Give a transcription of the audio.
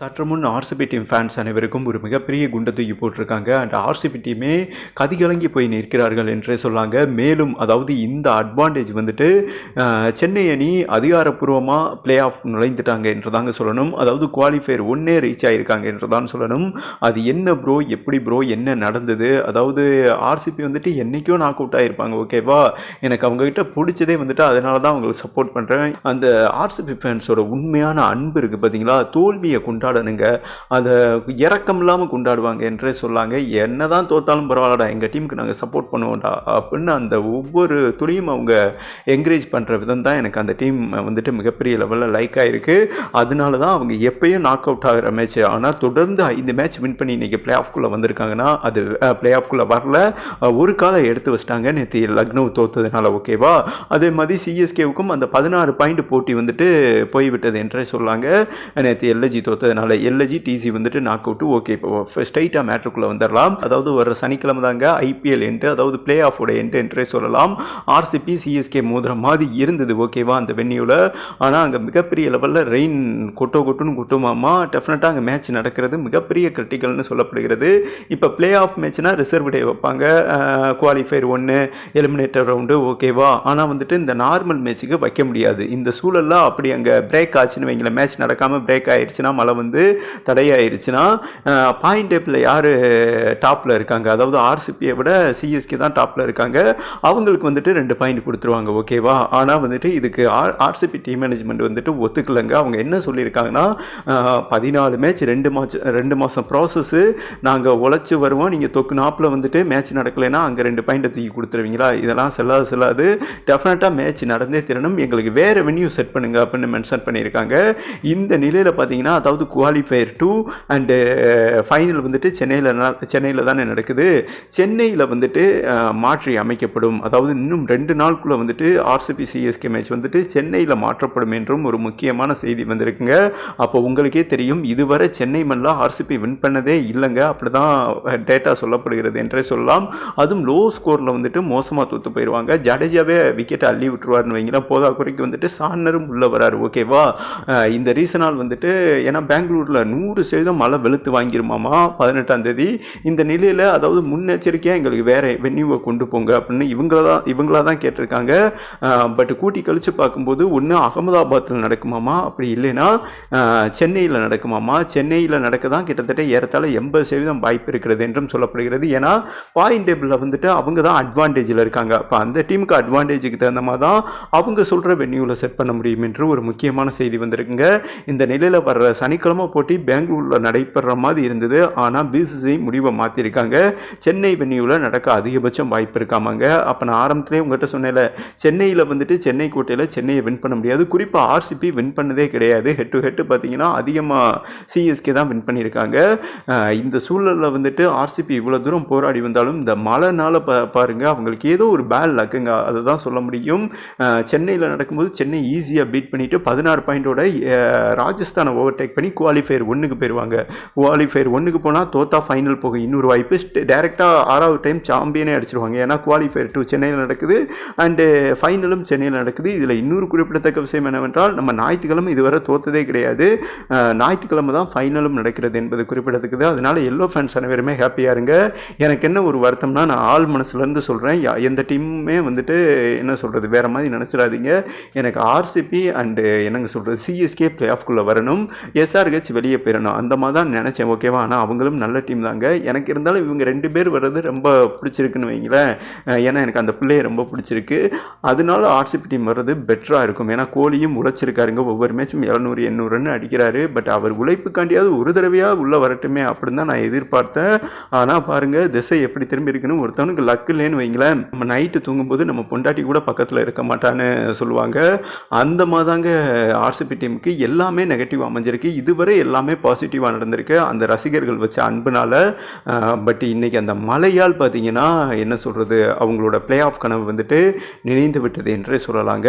சற்று முன் RCB team fans அனைவருக்கும் ஒரு மிகப்பெரிய குண்டை தூக்கி போட்டிருக்காங்க. அண்ட் ஆர்சிபி டீமே கதிகலங்கி போய் நிற்கிறார்கள் என்றே சொல்லாங்க. மேலும் அதாவது இந்த அட்வான்டேஜ் வந்துட்டு சென்னை அணி அதிகாரப்பூர்வமாக பிளே ஆஃப் நுழைந்துட்டாங்க என்று தாங்க சொல்லணும். அதாவது குவாலிஃபயர் ஒன்னே ரீச் ஆகியிருக்காங்க என்று தான் சொல்லணும். அது என்ன ப்ரோ எப்படி ப்ரோ என்ன நடந்தது? அதாவது ஆர்சிபி வந்துட்டு என்றைக்கோ நாக் அவுட் ஆகிருப்பாங்க ஓகேவா எனக்கு அவங்ககிட்ட பிடிச்சதே வந்துட்டு அதனால தான் அவங்களுக்கு சப்போர்ட் பண்ணுறேன் அந்த ஆர்சிபி ஃபேன்ஸோட உண்மையான அன்பு இருக்குது பார்த்தீங்களா தோல்வியை கொண்டாடணுங்க. அதை இறக்கம் இல்லாமல் கொண்டாடுவாங்க என்றே சொல்லாங்க. என்னதான் தோத்தாலும் பரவாயில்லடா எங்கள் டீமுக்கு நாங்கள் சப்போர்ட் பண்ணுவோம்டா அப்படின்னு அந்த ஒவ்வொரு துளியும் அவங்க என்கரேஜ் பண்ணுற விதம் தான் எனக்கு அந்த டீம் வந்துட்டு மிகப்பெரிய லெவலில் லைக் ஆகிருக்கு அதனால தான் அவங்க எப்பயும் நாக் அவுட் ஆகிற மேட்ச் ஆனால் தொடர்ந்து ஐந்து மேட்ச் வின் பண்ணி இன்றைக்கி பிளே ஆஃப்குள்ளே வந்திருக்காங்கன்னா அது பிளே ஆஃப்குள்ளே வரல. ஒரு காலை எடுத்து வச்சிட்டாங்க. நேற்று லக்னோ தோத்ததுனால ஓகேவா அதே மாதிரி சிஎஸ்கேவுக்கும் அந்த பதினாறு பாயிண்ட் போட்டி வந்துட்டு போய்விட்டது என்றே சொல்லாங்க. நேற்று எல்எஜி தோத்ததுனால அதனால் எல்எஜி டிசி வந்துட்டு நாக் அவுட்டு ஓகே இப்போ ஸ்ட்ரைட்டாக மேட்ருக்குள்ளே வந்துடலாம். அதாவது வர சனிக்கிழமை தாங்க ஐபிஎல் என்ட்டு அதாவது பிளே ஆஃபோட என்ட்டு என்றே சொல்லலாம். ஆர்சிபி சிஎஸ்கே மோதிர மாதிரி இருந்தது ஓகேவா அந்த வென்யூவில் ஆனால் அங்கே மிகப்பெரிய லெவலில் ரெயின் கொட்டோ கொட்டுன்னு கொட்டுமாமா. டெஃபினட்டாக அங்கே மேட்ச் நடக்கிறது மிகப்பெரிய கிரிட்டிக்கல்னு சொல்லப்படுகிறது. இப்போ பிளே ஆஃப் மேட்ச்னா ரிசர்வ் டே வைப்பாங்க. குவாலிஃபயர் ஒன்று எலிமினேட்டர் ரவுண்டு ஓகேவா ஆனால் வந்துட்டு இந்த நார்மல் மேட்ச்சுக்கு வைக்க முடியாது. இந்த சூழலில் அப்படி அங்கே பிரேக் ஆச்சுன்னு வைங்களேன். மேட்ச் நடக்காமல் பிரேக் ஆயிடுச்சுன்னா மழை வந்து தடையாயிருச்சுன்னா பாயிண்ட் டேப்பில் யார் டாப்பில் இருக்காங்க? அதாவது ஆர்சிபியை விட சிஎஸ்கே தான் டாப்பில் இருக்காங்க. அவங்களுக்கு வந்துட்டு ரெண்டு பாயிண்ட் கொடுத்துருவாங்க ஓகேவா ஆனால் வந்துட்டு இதுக்கு ஆர் ஆர்சிபி டீம் மேனேஜ்மெண்ட் வந்துட்டு ஒத்துக்கலைங்க. அவங்க என்ன சொல்லியிருக்காங்கன்னா பதினாலு மேட்ச் ரெண்டு மாச்சு ரெண்டு மாதம் ப்ராசஸ்ஸு நாங்கள் உழைச்சி வருவோம். நீங்கள் தொக்கு நாப்பில் வந்துட்டு மேட்ச் நடக்கலைன்னா அங்கே ரெண்டு பாயிண்ட்டை தூக்கி கொடுத்துருவீங்களா? இதெல்லாம் செல்லாது செல்லாது. டெஃபினட்டாக மேட்ச் நடந்தே திறனும் எங்களுக்கு வேறு வென்யூ செட் பண்ணுங்க அப்படின்னு மென்ஷன் பண்ணியிருக்காங்க. இந்த நிலையில் பார்த்தீங்கன்னா அதாவது குவாலிஃபயர் டூ அண்டு ஃபைனல் வந்துட்டு சென்னையில் சென்னையில் தானே நடக்குது. சென்னையில் வந்துட்டு மாற்றி அமைக்கப்படும். அதாவது இன்னும் ரெண்டு நாளுக்குள்ளே வந்துட்டு ஆர்சிபி சிஎஸ்கே மேட்ச் வந்துட்டு சென்னையில் மாற்றப்படும் என்றும் ஒரு முக்கியமான செய்தி வந்திருக்குங்க. அப்போ உங்களுக்கே தெரியும் இதுவரை சென்னை மல்லா ஆர்சிபி வின் பண்ணதே இல்லைங்க. அப்படி தான் டேட்டா சொல்லப்படுகிறது என்றே சொல்லலாம். அதுவும் லோ ஸ்கோரில் வந்துட்டு மோசமாக தூத்து போயிடுவாங்க ஜடேஜாவே விக்கெட்டை அள்ளி விட்டுருவார்னு வைங்களேன். போதா குறைக்கு வந்துட்டு சான்னரும் உள்ளே வராரு. ஓகேவா இந்த ரீசனால் வந்துட்டு ஏன்னா பெங்களூரில் நூறு சதவீதம் மழை வெளுத்து வாங்கிருமாமா? பதினெட்டாம் தேதி. இந்த நிலையில் அதாவது முன்னெச்சரிக்கையாக எங்களுக்கு வேற வென்யூவை கொண்டு போங்க அப்படின்னு இவங்கள தான் இவங்களா தான் கேட்டிருக்காங்க. பட் கூட்டி கழித்து பார்க்கும்போது ஒன்று அகமதாபாத்தில் நடக்குமாமா? அப்படி இல்லைன்னா சென்னையில் நடக்குமாமா? சென்னையில் நடக்க தான் கிட்டத்தட்ட ஏறத்தாழ எண்பது சதவீதம் வாய்ப்பு இருக்கிறது என்றும் சொல்லப்படுகிறது. ஏன்னா பாயிண்ட் டேபிளில் வந்துட்டு அவங்க தான் அட்வான்டேஜில் இருக்காங்க. அப்போ அந்த டீமுக்கு அட்வான்டேஜுக்கு தகுந்த மாதிரி தான் அவங்க சொல்கிற வென்யூவில் செட் பண்ண முடியும் என்று ஒரு முக்கியமான செய்தி வந்திருக்குங்க. இந்த நிலையில் வர்ற சனிக்கிழமை போட்டி பெங்களூரில் நடைபெற மாதிரி இருந்தது. ஆனால் பிசிசிஐ முடிவை மாற்றிருக்காங்க சென்னை வென்யூவில் நடக்க அதிகபட்சம் வாய்ப்பு இருக்காமாங்க. அப்போ நான் ஆரம்பத்திலே உங்கள்கிட்ட சொன்னேன்ல சென்னையில் வந்துட்டு சென்னை கோட்டையில் சென்னையை வின் பண்ண முடியாது. குறிப்பாக ஆர்சிபி வின் பண்ணதே கிடையாது. ஹெட் டு ஹெட் பார்த்தீங்கன்னா அதிகமாக சிஎஸ்கே தான் வின் பண்ணியிருக்காங்க. இந்த சூழலில் வந்துட்டு ஆர்சிபி இவ்வளோ தூரம் போராடி வந்தாலும் இந்த மழைனால பா பாருங்க அவங்களுக்கு ஏதோ ஒரு பேட் லக்குங்க அதை தான் சொல்ல முடியும். சென்னையில் நடக்கும்போது சென்னை ஈஸியாக பீட் பண்ணிட்டு பதினாறு பாயிண்டோட ராஜஸ்தானை ஓவர்டேக் பண்ணி குவாலிஃபயர் ஒன்றுக்கு போயிடுவாங்க குவாலிஃபயர் ஒன்றுக்கு போனால் தோத்தா ஃபைனல் போக இன்னொரு வாய்ப்பு. டேரெக்டாக ஆறாவது டைம் சாம்பியனே அடிச்சிருவாங்க. ஏன்னா குவாலிஃபயர் டூ சென்னையில் நடக்குது. அண்டு ஃபைனலும் eh, சென்னையில் நடக்குது. இதில் இன்னொரு குறிப்பிடத்தக்க விஷயம் என்னவென்றால் நம்ம ஞாயிற்றுக்கிழமை இதுவரை தோத்ததே கிடையாது. ஞாயிற்றுக்கிழமை தான் ஃபைனலும் நடக்கிறது என்பது குறிப்பிடத்தக்கது. அதனால எல்லோ ஃபேன்ஸ் அனைவருமே ஹாப்பியாக இருங்க. எனக்கு என்ன ஒரு வருத்தம்னா நான் ஆள் மனசுலேருந்து சொல்கிறேன் எந்த டீமுமே வந்துட்டு என்ன சொல்கிறது வேற மாதிரி நினச்சிடாதீங்க. எனக்கு ஆர்சிபி அண்டு eh, என்னங்க சொல்கிறது சிஎஸ்கே பிளே ஆஃப்குள்ளே வரணும். எஸ்ஆர் எஸ்ஆர்ஹெச் வெளியே போயிடணும். அந்த மாதிரி தான் நினச்சேன். ஓகேவா ஆனால் அவங்களும் நல்ல டீம் தாங்க. எனக்கு இருந்தாலும் இவங்க ரெண்டு பேர் வர்றது ரொம்ப பிடிச்சிருக்குன்னு வைங்களேன். ஏன்னா எனக்கு அந்த பிள்ளையை ரொம்ப பிடிச்சிருக்கு. அதனால ஆர்சிபி டீம் வர்றது பெட்டராக இருக்கும். ஏன்னா கோலியும் உழைச்சிருக்காருங்க. ஒவ்வொரு மேட்சும் எழுநூறு எண்ணூறுன்னு அடிக்கிறாரு. பட் அவர் உழைப்புக்காண்டியாவது ஒரு தடவையாக உள்ளே வரட்டுமே அப்படின்னு தான் நான் எதிர்பார்த்தேன். ஆனால் பாருங்க திசை எப்படி திரும்பி இருக்குன்னு ஒருத்தவனுக்கு லக் இல்லைன்னு வைங்களேன். நம்ம நைட்டு தூங்கும்போது நம்ம பொண்டாட்டி கூட பக்கத்தில் இருக்க மாட்டான்னு சொல்லுவாங்க. அந்த மாதிரிதாங்க ஆர்சிபி டீமுக்கு எல்லாமே நெகட்டிவ் அமைஞ்சிருக்கு. இது இதுவரை எல்லாமே பாசிட்டிவாக நடந்திருக்கு. அந்த ரசிகர்கள் வச்ச அன்புனால் பட் இன்னைக்கு அந்த மழையால் பார்த்தீங்கன்னா என்ன சொல்கிறது அவங்களோட பிளே ஆஃப் கனவு வந்துட்டு நினைந்து விட்டது என்றே சொல்லலாங்க.